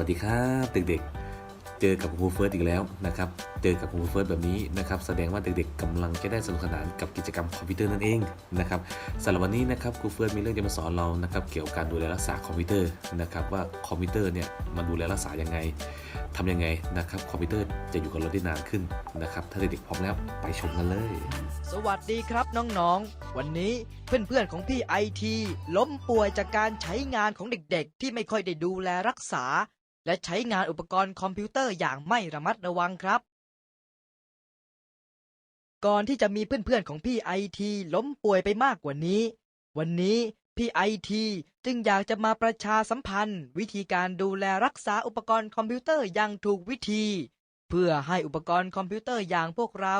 วัสดีครับเด็กๆ เจอกับครูเฟิร์สอีกแล้วนะครับ เจอกับครูเฟิร์สแบบนี้นะครับ แสดงว่าเด็กๆกำลังจะได้สนุกสนานกับกิจกรรมคอมพิวเตอร์นั่นเองนะครับสำหรับวันนี้นะครับครูเฟิร์สมีเรื่องจะมาสอนเรานะครับ เกี่ยวกับการดูแลรักษาคอมพิวเตอร์นะครับ ว่าคอมพิวเตอร์เนี่ยมันดูแลรักษายังไงทำยังไงนะครับ คอมพิวเตอร์จะอยู่กับเราได้นานขึ้นนะครับ ถ้าเด็กๆพร้อมแล้วไปชมกันเลย สวัสดีครับน้องๆ วันนี้เพื่อนๆของพี่ไอทีล้มป่วยจากการใช้งานของเด็กๆ ที่ไม่ค่อยได้ดูแลรักษา และใช้งานอุปกรณ์คอมพิวเตอร์อย่างไม่ระมัดระวังครับ ก่อนที่จะมีเพื่อนๆของพี่ไอทีล้มป่วยไปมากกว่านี้ วันนี้พี่ไอทีจึงอยากจะมาประชาสัมพันธ์ วิธีการดูแลรักษาอุปกรณ์คอมพิวเตอร์อย่างถูกวิธี เพื่อให้อุปกรณ์คอมพิวเตอร์อย่างพวกเรา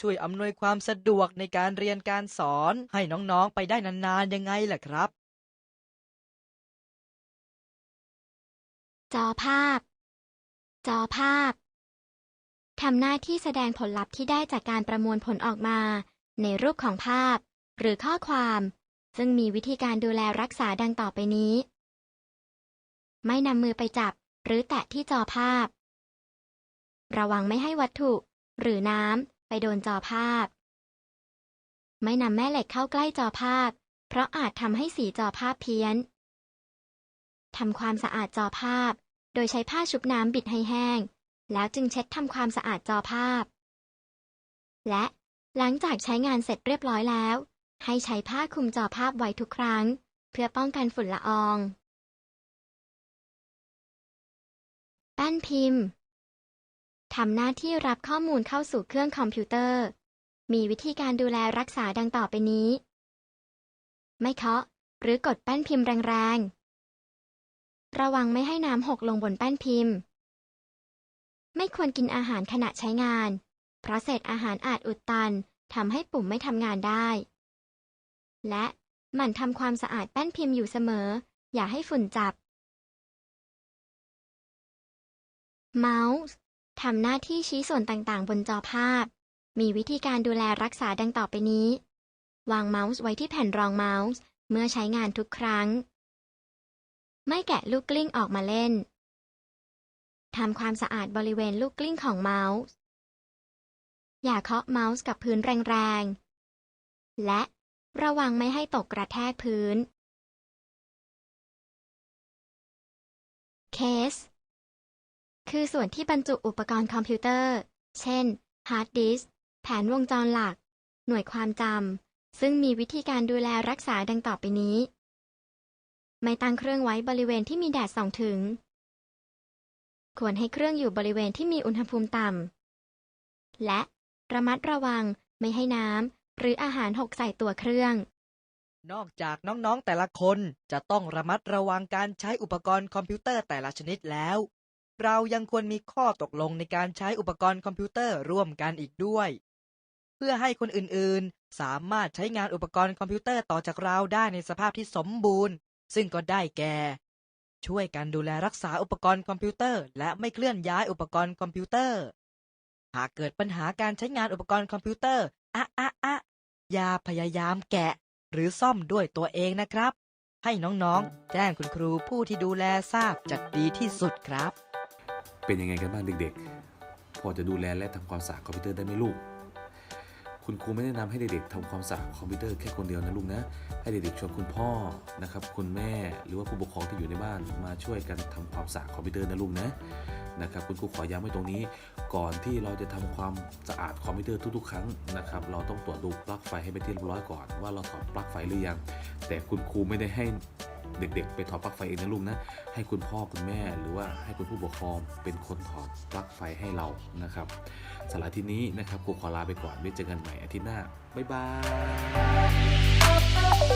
ช่วยอำนวยความสะดวกในการเรียนการสอนให้น้องๆไปได้นานๆยังไงล่ะครับ จอภาพ จอภาพ ทำหน้าที่แสดงผลลัพธ์ที่ได้จากการประมวลผลออกมา ในรูปของภาพ หรือข้อความ ซึ่งมีวิธีการดูแลรักษาดังต่อไปนี้ ไม่นำมือไปจับ หรือแตะที่จอภาพ ระวังไม่ให้วัตถุ หรือน้ำไปโดนจอภาพ ไม่นำแม่เหล็กเข้าใกล้จอภาพ เพราะอาจทำให้สีจอภาพเพี้ยน ทำความสะอาดจอภาพ โดยใช้ผ้าชุบน้ำบิดให้แห้ง แล้วจึงเช็ดทำความสะอาดจอภาพ และหลังจากใช้งานเสร็จเรียบร้อยแล้ว ให้ใช้ผ้าคลุมจอภาพไว้ทุกครั้ง เพื่อป้องกันฝุ่นละออง แป้นพิมพ์ทำหน้าที่รับข้อมูลเข้าสู่เครื่องคอมพิวเตอร์ มีวิธีการดูแลรักษาดังต่อไปนี้ ไม่เคาะ หรือกดแป้นพิมพ์แรงๆ ระวังไม่ให้น้ำหกลงบนแป้นพิมพ์ ไม่ควรกินอาหารขณะใช้งาน เพราะเศษอาหารอาจอุดตันทำให้ปุ่มไม่ทำงานได้ และหมั่นทำความสะอาดแป้นพิมพ์อยู่เสมอ อย่าให้ฝุ่นจับ เมาส์ทำหน้าที่ชี้ส่วนต่างๆ บนจอภาพ มีวิธีการดูแลรักษาดังต่อไปนี้ วางเมาส์ไว้ที่แผ่นรองเมาส์ เมื่อใช้งานทุกครั้ง ไม่แกะลูกกลิ้งออกมาเล่น ทำความสะอาดบริเวณลูกกลิ้งของเมาส์ อย่าเคาะเมาส์กับพื้นแรงๆ และระวังไม่ให้ตกกระแทกพื้น เคส คือส่วนที่บรรจุอุปกรณ์คอมพิวเตอร์ เช่น ฮาร์ดดิสก์ แผนวงจรหลัก หน่วยความจำ ซึ่งมีวิธีการดูแลรักษาดังต่อไปนี้ ไม่ตั้งเครื่องไว้บริเวณที่มีแดดส่องถึง ควรให้เครื่องอยู่บริเวณที่มีอุณหภูมิต่ำ และระมัดระวังไม่ให้น้ำหรืออาหารหกใส่ตัวเครื่อง นอกจากน้องๆแต่ละคนจะต้องระมัดระวังการใช้อุปกรณ์คอมพิวเตอร์แต่ละชนิดแล้ว เรายังควรมีข้อตกลงในการใช้อุปกรณ์คอมพิวเตอร์ร่วมกันอีกด้วย เพื่อให้คนอื่นๆ สามารถใช้งานอุปกรณ์คอมพิวเตอร์ต่อจากเราได้ในสภาพที่สมบูรณ์ ซึ่งก็ได้แก่ ช่วยกันดูแลรักษาอุปกรณ์คอมพิวเตอร์ และไม่เคลื่อนย้ายอุปกรณ์คอมพิวเตอร์ หากเกิดปัญหาการใช้งานอุปกรณ์คอมพิวเตอร์อะอะอะอย่าพยายามแกะ หรือซ่อมด้วยตัวเองนะครับ ให้น้องๆ แจ้งคุณครูผู้ที่ดูแลทราบจะดีที่สุดครับ เป็นยังไงกันบ้างเด็กๆ พอจะดูแลและทำความสะอาดคอมพิวเตอร์ได้ไหมลูก คุณครูไม่แนะนำให้เด็กๆทำความสะอาดคอมพิวเตอร์แค่คนเดียวนะลูกนะ ให้เด็กๆชวนคุณพ่อนะครับคุณแม่หรือว่าผู้ปกครองที่อยู่ในบ้านมาช่วยกันทำความสะอาดคอมพิวเตอร์นะลูกนะนะครับคุณครูขอย้ำไว้ตรงนี้ ก่อนที่เราจะทำความสะอาดคอมพิวเตอร์ทุกๆ ครั้งนะครับเราต้องตรวจดูปลั๊กไฟให้เป็นที่เรียบร้อยก่อนว่าเราถอดปลั๊กไฟหรือยัง แต่คุณครูไม่ได้ให้ เด็ก ๆ ไปถอดปลั๊กไฟเองนะลูกนะ ให้คุณพ่อคุณแม่หรือว่าให้คุณผู้ปกครองเป็นคนถอดปลั๊กไฟให้เรานะครับสาระที่นี้นะครับครูขอลาไปก่อนไว้เจอกันใหม่อาทิตย์หน้าบ๊ายบาย